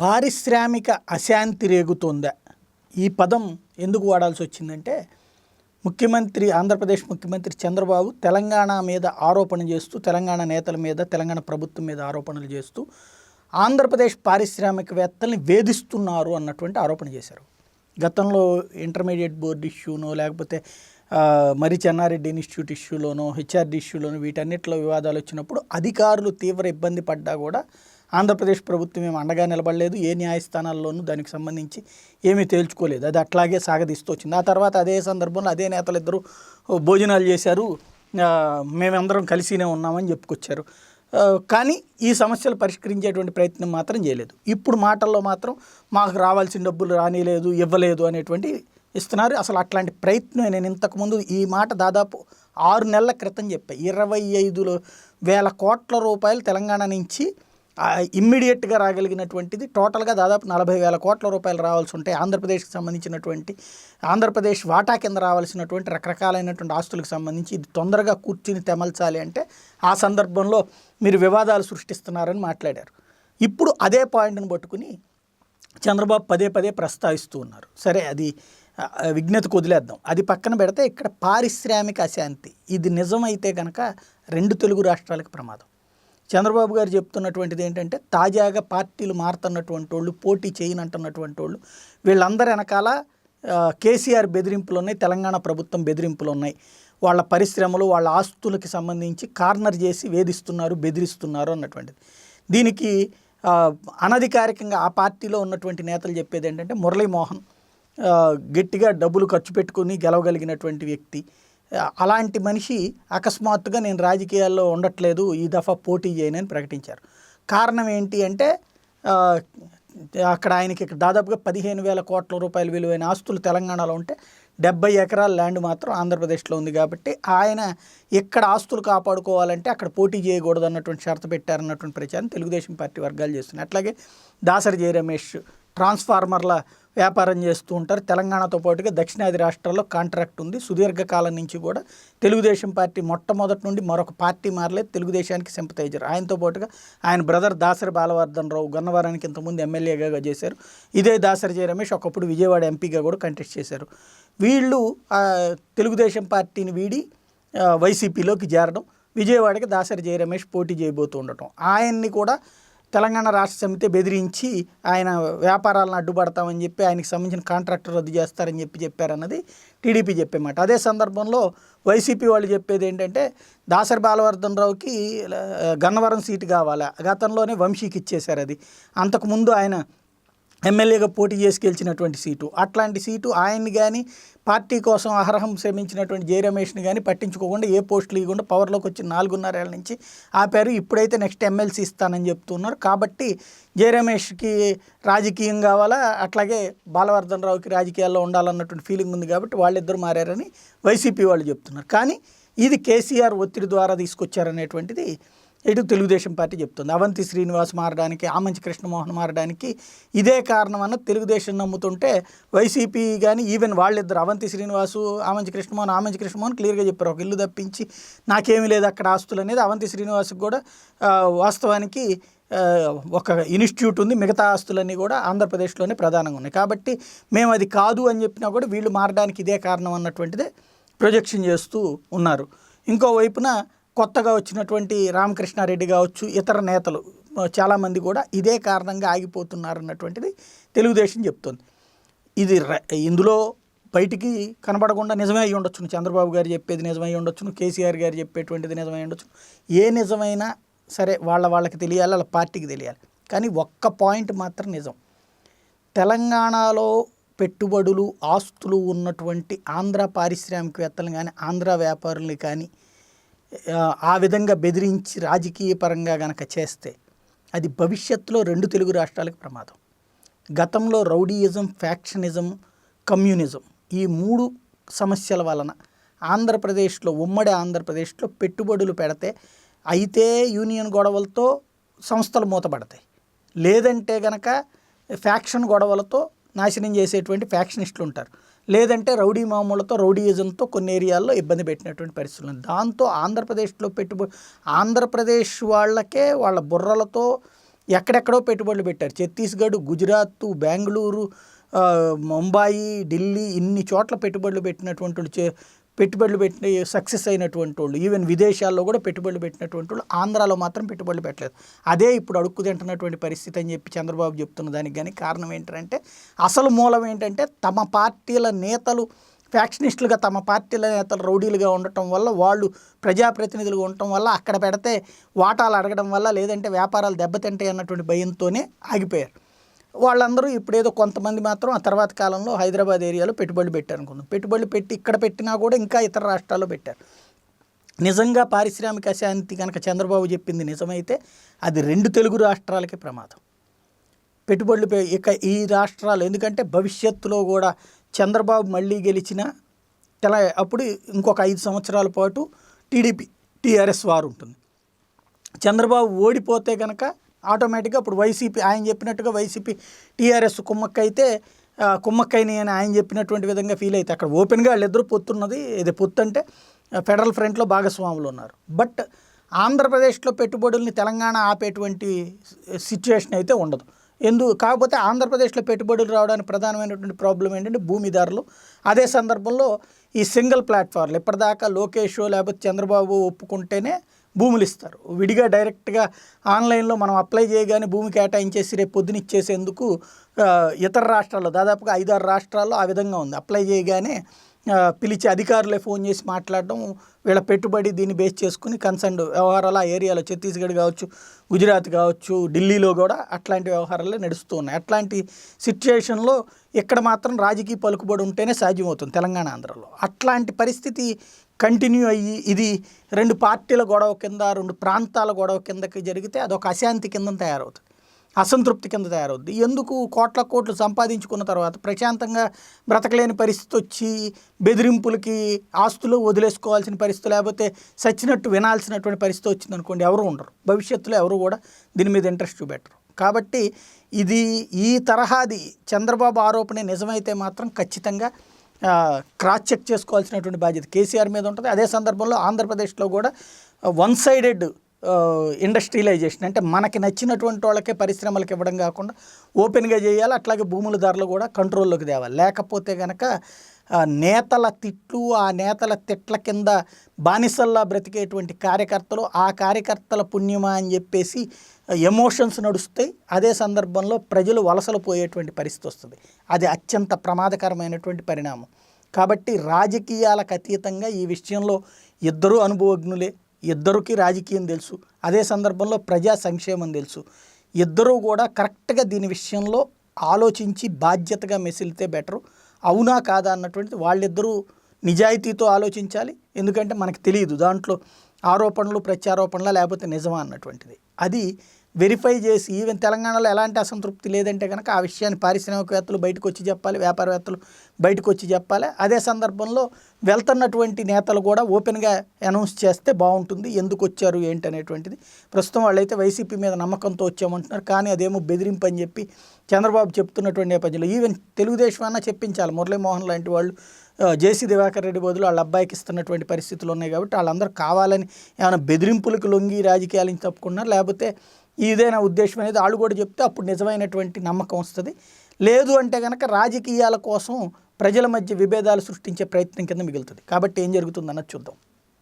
పారిశ్రామిక అశాంతి రేగుతోందా? ఈ పదం ఎందుకు వాడాల్సి వచ్చిందంటే ముఖ్యమంత్రి ఆంధ్రప్రదేశ్ ముఖ్యమంత్రి చంద్రబాబు తెలంగాణ మీద ఆరోపణ చేస్తూ తెలంగాణ నేతల మీద తెలంగాణ ప్రభుత్వం మీద ఆరోపణలు చేస్తూ ఆంధ్రప్రదేశ్ పారిశ్రామికవేత్తల్ని వేధిస్తున్నారు అన్నటువంటి ఆరోపణ చేశారు. గతంలో ఇంటర్మీడియట్ బోర్డు ఇష్యూనో లేకపోతే మరి చెన్నారెడ్డి ఇన్స్టిట్యూట్ ఇష్యూలోనో హెచ్ఆర్డి ఇష్యూలోనో వీటన్నిటిలో వివాదాలు వచ్చినప్పుడు అధికారులు తీవ్ర ఇబ్బంది పడ్డా కూడా ఆంధ్రప్రదేశ్ ప్రభుత్వం ఏమి అండగా నిలబడలేదు ఏ న్యాయస్థానాల్లోనూ దానికి సంబంధించి ఏమీ తేల్చుకోలేదు. అది అట్లాగే సాగదీస్తూ వచ్చింది. ఆ తర్వాత అదే సందర్భంలో అదే నేతలు ఇద్దరు భోజనాలు చేశారు. మేమందరం కలిసినే ఉన్నామని చెప్పుకొచ్చారు. కానీ ఈ సమస్యలు పరిష్కరించేటువంటి ప్రయత్నం మాత్రం చేయలేదు. ఇప్పుడు మాటల్లో మాత్రం మాకు రావాల్సిన డబ్బులు రానిలేదు ఇవ్వలేదు అనేటువంటి ఇస్తున్నారు. అసలు అట్లాంటి ప్రయత్నం నేను ఇంతకుముందు ఈ మాట దాదాపు ఆరు నెలల క్రితం చెప్పా. ఇరవై ఐదు వేల కోట్ల రూపాయలు తెలంగాణ నుంచి ఇమ్మీడియట్గా రాగలిగినటువంటిది టోటల్గా దాదాపు నలభై వేల కోట్ల రూపాయలు రావాల్సి ఉంటాయి ఆంధ్రప్రదేశ్కి సంబంధించినటువంటి ఆంధ్రప్రదేశ్ వాటా కింద రావాల్సినటువంటి రకరకాలైనటువంటి ఆస్తులకు సంబంధించి ఇది తొందరగా కూర్చుని తెమల్చాలి అంటే ఆ సందర్భంలో మీరు వివాదాలు సృష్టిస్తున్నారని మాట్లాడారు. ఇప్పుడు అదే పాయింట్ని పట్టుకుని చంద్రబాబు పదే పదే ప్రస్తావిస్తూ ఉన్నారు. సరే అది విజ్ఞతకు వదిలేద్దాం. అది పక్కన పెడితే ఇక్కడ పారిశ్రామిక అశాంతి ఇది నిజమైతే కనుక రెండు తెలుగు రాష్ట్రాలకు ప్రమాదం. చంద్రబాబు గారు చెప్తున్నటువంటిది ఏంటంటే తాజాగా పార్టీలు మారుతున్నటువంటి వాళ్ళు పోటీ చేయనంటున్నటువంటి వాళ్ళు వీళ్ళందరి వెనకాల కేసీఆర్ బెదిరింపులు ఉన్నాయి తెలంగాణ ప్రభుత్వం బెదిరింపులు ఉన్నాయి వాళ్ళ పరిశ్రమలు వాళ్ళ ఆస్తులకి సంబంధించి కార్నర్ చేసి వేధిస్తున్నారు బెదిరిస్తున్నారు అన్నటువంటిది. దీనికి అనధికారికంగా ఆ పార్టీలో ఉన్నటువంటి నేతలు చెప్పేది ఏంటంటే మురళీమోహన్ గట్టిగా డబ్బులు ఖర్చు పెట్టుకుని గెలవగలిగినటువంటి వ్యక్తి. అలాంటి మనిషి అకస్మాత్తుగా నేను రాజకీయాల్లో ఉండట్లేదు ఈ దఫా పోటీ చేయనని ప్రకటించారు. కారణం ఏంటి అంటే అక్కడ ఆయనకి దాదాపుగా పదిహేను వేల కోట్ల రూపాయల విలువైన ఆస్తులు తెలంగాణలో ఉంటే డెబ్బై ఎకరాల ల్యాండ్ మాత్రం ఆంధ్రప్రదేశ్లో ఉంది కాబట్టి ఆయన ఇక్కడ ఆస్తులు కాపాడుకోవాలంటే అక్కడ పోటీ చేయకూడదు అన్నటువంటి షరతు పెట్టారన్నటువంటి ప్రచారం తెలుగుదేశం పార్టీ వర్గాలు చేస్తున్నాయి. అట్లాగే దాసరి జయ రమేష్ ట్రాన్స్ఫార్మర్ల వ్యాపారం చేస్తూ ఉంటారు. తెలంగాణతో పాటుగా దక్షిణాది రాష్ట్రాల్లో కాంట్రాక్ట్ ఉంది. సుదీర్ఘకాలం నుంచి కూడా తెలుగుదేశం పార్టీ మొట్టమొదటి నుండి మరొక పార్టీ మారలేదు. తెలుగుదేశానికి సింపతైజర్. ఆయనతో పాటుగా ఆయన బ్రదర్ దాసరి బాలవర్ధన్ రావు గన్నవరానికి ఇంతకుముందు ఎమ్మెల్యేగా చేశారు. ఇదే దాసరి జయ రమేష్ ఒకప్పుడు విజయవాడ ఎంపీగా కూడా కంటెస్ట్ చేశారు. వీళ్ళు తెలుగుదేశం పార్టీని వీడి వైసీపీలోకి చేరడం విజయవాడకి దాసరి జయ రమేష్ పోటీ చేయబోతూ ఉండటం. ఆయన్ని కూడా తెలంగాణ రాష్ట్ర సమితి బెదిరించి ఆయన వ్యాపారాలను అడ్డుపడతామని చెప్పి ఆయనకి సంబంధించిన కాంట్రాక్టర్ రద్దు చేస్తారని చెప్పి చెప్పారన్నది టీడీపీ చెప్పేమాట అదే సందర్భంలో వైసీపీ వాళ్ళు చెప్పేది ఏంటంటే దాసరి బాలవర్ధన్ రావుకి గన్నవరం సీటు కావాలా? గతంలోనే వంశీకి ఇచ్చేశారు అది అంతకుముందు ఆయన ఎమ్మెల్యేగా పోటీ చేసి గెలిచినటువంటి సీటు. అట్లాంటి సీటు ఆయన్ని కానీ పార్టీ కోసం అర్హం శ్రమించినటువంటి జయ రమేష్ని కానీ పట్టించుకోకుండా ఏ పోస్టులు ఇవ్వకుండా పవర్లోకి వచ్చిన నాలుగున్నరేళ్ళ నుంచి ఆపారు. ఇప్పుడైతే నెక్స్ట్ ఎమ్మెల్సీ ఇస్తానని చెప్తున్నారు. కాబట్టి జయ రమేష్కి రాజకీయం కావాలా? అట్లాగే బాలవర్ధన్ రావుకి రాజకీయాల్లో ఉండాలన్నటువంటి ఫీలింగ్ ఉంది కాబట్టి వాళ్ళిద్దరు మారారని వైసీపీ వాళ్ళు చెప్తున్నారు. కానీ ఇది కేసీఆర్ ఒత్తిడి ద్వారా తీసుకొచ్చారనేటువంటిది ఇటు తెలుగుదేశం పార్టీ చెప్తుంది? అవంతి శ్రీనివాస్ మారడానికి ఆమంచి కృష్ణమోహన్ మారడానికి ఇదే కారణం అన్న తెలుగుదేశం నమ్ముతుంటే వైసీపీ కానీ ఈవెన్ వాళ్ళిద్దరు అవంతి శ్రీనివాసు ఆమంచి కృష్ణమోహన్ ఆమంచి కృష్ణమోహన్ క్లియర్గా చెప్పారు. ఒక ఇల్లు తప్పించి నాకేమీ లేదు అక్కడ ఆస్తులు అనేది అవంతి శ్రీనివాస్కి కూడా వాస్తవానికి ఒక ఇన్స్టిట్యూట్ ఉంది. మిగతా ఆస్తులన్నీ కూడా ఆంధ్రప్రదేశ్లోనే ప్రధానంగా ఉన్నాయి. కాబట్టి మేము అది కాదు అని చెప్పినా కూడా వీళ్ళు మారడానికి ఇదే కారణం అన్నటువంటిదే ప్రొజెక్షన్ చేస్తూ ఉన్నారు. ఇంకోవైపున కొత్తగా వచ్చినటువంటి రామకృష్ణారెడ్డి కావచ్చు ఇతర నేతలు చాలామంది కూడా ఇదే కారణంగా ఆగిపోతున్నారు అన్నటువంటిది తెలుగుదేశం చెప్తుంది. ఇది ఇందులో బయటికి కనబడకుండా నిజమే అయి ఉండొచ్చును. చంద్రబాబు గారు చెప్పేది నిజమై ఉండొచ్చును. కేసీఆర్ గారు చెప్పేటువంటిది నిజమై ఉండొచ్చు ఏ నిజమైనా సరే వాళ్ళ వాళ్ళకి తెలియాలి వాళ్ళ పార్టీకి తెలియాలి. కానీ ఒక్క పాయింట్ మాత్రం నిజం. తెలంగాణలో పెట్టుబడులు ఆస్తులు ఉన్నటువంటి ఆంధ్ర పారిశ్రామికవేత్తలు కానీ ఆంధ్ర వ్యాపారులు కానీ ఆ, విధంగా బెదిరించి రాజకీయ పరంగా గనక చేస్తే అది భవిష్యత్తులో రెండు తెలుగు రాష్ట్రాలకు ప్రమాదం. గతంలో రౌడీయిజం ఫ్యాక్షనిజం కమ్యూనిజం ఈ మూడు సమస్యల వలన ఆంధ్రప్రదేశ్లో ఉమ్మడి ఆంధ్రప్రదేశ్లో పెట్టుబడులు పెడితే అయితే యూనియన్ గొడవలతో సంస్థలు మూతపడతాయి. లేదంటే గనక ఫ్యాక్షన్ గొడవలతో నాశనం చేసేటువంటి ఫ్యాక్షనిస్టులు ఉంటారు. లేదంటే రౌడీ మామూలతో రౌడీయిజంతో కొన్ని ఏరియాల్లో ఇబ్బంది పెట్టినటువంటి పరిస్థితులు ఉన్నాయి. దాంతో ఆంధ్రప్రదేశ్లో పెట్టుబడి ఆంధ్రప్రదేశ్ వాళ్ళకే వాళ్ళ బుర్రలతో ఎక్కడెక్కడో పెట్టుబడులు పెట్టారు ఛత్తీస్గఢ్ గుజరాత్ బెంగళూరు ముంబాయి ఢిల్లీ ఇన్ని చోట్ల పెట్టుబడులు పెట్టినటువంటి చే- పెట్టుబడులు పెట్టిన సక్సెస్ అయినటువంటి వాళ్ళు ఈవెన్ విదేశాల్లో కూడా పెట్టుబడులు పెట్టినటువంటి వాళ్ళు ఆంధ్రాలో మాత్రం పెట్టుబడులు పెట్టలేదు. అదే ఇప్పుడు అడుక్కు తింటున్నటువంటి పరిస్థితి అని చెప్పి చంద్రబాబు చెప్తున్న దానికి కానీ కారణం ఏంటంటే అసలు మూలం ఏంటంటే తమ పార్టీల నేతలు ఫ్యాక్షనిస్టులుగా తమ పార్టీల నేతలు రౌడీలుగా ఉండటం వల్ల వాళ్ళు ప్రజాప్రతినిధులుగా ఉండటం వల్ల అక్కడ పెడితే వాటాలు అడగడం వల్ల లేదంటే వ్యాపారాలు దెబ్బతింటాయి అన్నటువంటి భయంతోనే ఆగిపోయారు. వాళ్ళందరూ ఇప్పుడేదో కొంతమంది మాత్రం ఆ తర్వాత కాలంలో హైదరాబాద్ ఏరియాలో పెట్టుబడులు పెట్టారు అనుకుందాం పెట్టుబడులు పెట్టి ఇక్కడ పెట్టినా కూడా ఇంకా ఇతర రాష్ట్రాల్లో పెట్టారు. నిజంగా పారిశ్రామిక అశాంతి కనుక చంద్రబాబు చెప్పింది నిజమైతే అది రెండు తెలుగు రాష్ట్రాలకి ప్రమాదం. పెట్టుబడులు పె- ఇక ఈ రాష్ట్రాలు ఎందుకంటే భవిష్యత్తులో కూడా చంద్రబాబు మళ్ళీ గెలిచిన తెల అప్పుడు ఇంకొక ఐదు సంవత్సరాల పాటు టీడీపీ టీఆర్ఎస్ వారు ఉంటుంది. చంద్రబాబు ఓడిపోతే కనుక ఆటోమేటిక్గా అప్పుడు వైసీపీ ఆయన చెప్పినట్టుగా వైసీపీ టీఆర్ఎస్ కుమ్మక్కైతే కుమ్మక్కైని అని ఆయన చెప్పినటువంటి విధంగా ఫీల్ అయితే అక్కడ ఓపెన్గా వాళ్ళిద్దరూ పొత్తున్నది ఇది పొత్తు అంటే ఫెడరల్ ఫ్రంట్లో భాగస్వాములు ఉన్నారు. బట్ ఆంధ్రప్రదేశ్లో పెట్టుబడుల్ని తెలంగాణ ఆపేటువంటి సిచ్యువేషన్ అయితే ఉండదు. ఎందు కాకపోతే ఆంధ్రప్రదేశ్లో పెట్టుబడులు రావడానికి ప్రధానమైనటువంటి ప్రాబ్లం ఏంటంటే భూమిదారులు. అదే సందర్భంలో ఈ సింగిల్ ప్లాట్ఫామ్లు ఇప్పటిదాకా లోకేష్ లేకపోతే చంద్రబాబు ఒప్పుకుంటేనే భూములు ఇస్తారు. విడిగా డైరెక్ట్గా ఆన్లైన్లో మనం అప్లై చేయగానే భూమి కేటాయించేసి రేపు పొద్దున ఇచ్చేసేందుకు ఇతర రాష్ట్రాల్లో దాదాపుగా ఐదారు రాష్ట్రాల్లో ఆ విధంగా ఉంది. అప్లై చేయగానే పిలిచి అధికారులే ఫోన్ చేసి మాట్లాడడం వీళ్ళ పెట్టుబడి దీన్ని బేస్ చేసుకుని కన్సర్న్ వ్యవహారాలు ఆ ఏరియాలో ఛత్తీస్గఢ్ కావచ్చు గుజరాత్ కావచ్చు ఢిల్లీలో కూడా అట్లాంటి వ్యవహారాలే నడుస్తూ ఉన్నాయి. అట్లాంటి సిచ్యుయేషన్లో ఇక్కడ మాత్రం రాజకీయ పలుకుబడి ఉంటేనే సాధ్యమవుతుంది తెలంగాణ ఆంధ్రలో. అట్లాంటి పరిస్థితి కంటిన్యూ అయ్యి ఇది రెండు పార్టీల గొడవ కింద రెండు ప్రాంతాల గొడవ కిందకి జరిగితే అదొక అశాంతి కింద తయారవుతుంది. అసంతృప్తి కింద తయారవుద్ది. ఎందుకు కోట్ల కోట్లు సంపాదించుకున్న తర్వాత ప్రశాంతంగా బ్రతకలేని పరిస్థితి వచ్చి బెదిరింపులకి ఆస్తులు వదిలేసుకోవాల్సిన పరిస్థితి లేకపోతే సచ్చినట్టు వినాల్సినటువంటి పరిస్థితి వచ్చింది అనుకోండి ఎవరు ఉండరు. భవిష్యత్తులో ఎవరు కూడా దీని మీద ఇంట్రెస్ట్ చూపెట్టరు. కాబట్టి ఇది ఈ తరహాది చంద్రబాబు ఆరోపణ నిజమైతే మాత్రం ఖచ్చితంగా క్రాస్ చెక్ చేసుకోవాల్సినటువంటి బాధ్యత కేసీఆర్ మీద ఉంటుంది. అదే సందర్భంలో ఆంధ్రప్రదేశ్లో కూడా వన్ సైడెడ్ ఇండస్ట్రియలైజేషన్ అంటే మనకి నచ్చినటువంటి వాళ్ళకే పరిశ్రమలకు ఇవ్వడం కాకుండా ఓపెన్గా చేయాలి అట్లాగే భూముల ధరలు కూడా కంట్రోల్లోకి తేవాలి. లేకపోతే కనుక నేతల తిట్లు ఆ నేతల తిట్ల కింద బానిసల్లా బ్రతికేటువంటి కార్యకర్తలు ఆ కార్యకర్తల పుణ్యమా అని చెప్పేసి ఎమోషన్స్ నడుస్తాయి. అదే సందర్భంలో ప్రజలు వలసలు పోయేటువంటి పరిస్థితి వస్తుంది. అది అత్యంత ప్రమాదకరమైనటువంటి పరిణామం. కాబట్టి రాజకీయాలకు అతీతంగా ఈ విషయంలో ఇద్దరూ అనుభవజ్ఞులే. ఇద్దరికి రాజకీయం తెలుసు. అదే సందర్భంలో ప్రజా సంక్షేమం తెలుసు. ఇద్దరూ కూడా కరెక్ట్గా దీని విషయంలో ఆలోచించి బాధ్యతగా మెసిలితే బెటరు. అవునా కాదా అన్నటువంటిది వాళ్ళిద్దరూ నిజాయితీతో ఆలోచించాలి. ఎందుకంటే మనకు తెలియదు దాంట్లో ఆరోపణలు ప్రత్యారోపణల లేకపోతే నిజమా అన్నటువంటిది. అది వెరిఫై చేసి ఈవెన్ తెలంగాణలో ఎలాంటి అసంతృప్తి లేదంటే కనుక ఆ విషయాన్ని పారిశ్రామికవేత్తలు బయటకు వచ్చి చెప్పాలి వ్యాపారవేత్తలు బయటకు వచ్చి చెప్పాలి. అదే సందర్భంలో వెళ్తున్నటువంటి నేతలు కూడా ఓపెన్గా అనౌన్స్ చేస్తే బాగుంటుంది. ఎందుకు వచ్చారు ఏంటి అనేటువంటిది ప్రస్తుతం వాళ్ళైతే వైసీపీ మీద నమ్మకంతో వచ్చామంటున్నారు. కానీ అదేమో బెదిరింపు అని చెప్పి చంద్రబాబు చెప్తున్నటువంటి నేపథ్యంలో ఈవెన్ తెలుగుదేశం అన్నా చెప్పించాలి. మురళీమోహన్ లాంటి వాళ్ళు జేసీ దివాకర్ రెడ్డి బదులు వాళ్ళ అబ్బాయికి ఇస్తున్నటువంటి పరిస్థితులు ఉన్నాయి కాబట్టి వాళ్ళందరూ కావాలని ఏమైనా బెదిరింపులకు లొంగి రాజకీయాలని తప్పుకున్నారు. లేకపోతే ఇదేనా ఉద్దేశం అనేది వాళ్ళు కూడా చెప్తే అప్పుడు నిజమైనటువంటి నమ్మకం వస్తుంది. లేదు అంటే కనుక రాజకీయాల కోసం ప్రజల మధ్య విభేదాలు సృష్టించే ప్రయత్నం కింద మిగులుతుంది. కాబట్టి ఏం జరుగుతుందన్నది చూద్దాం.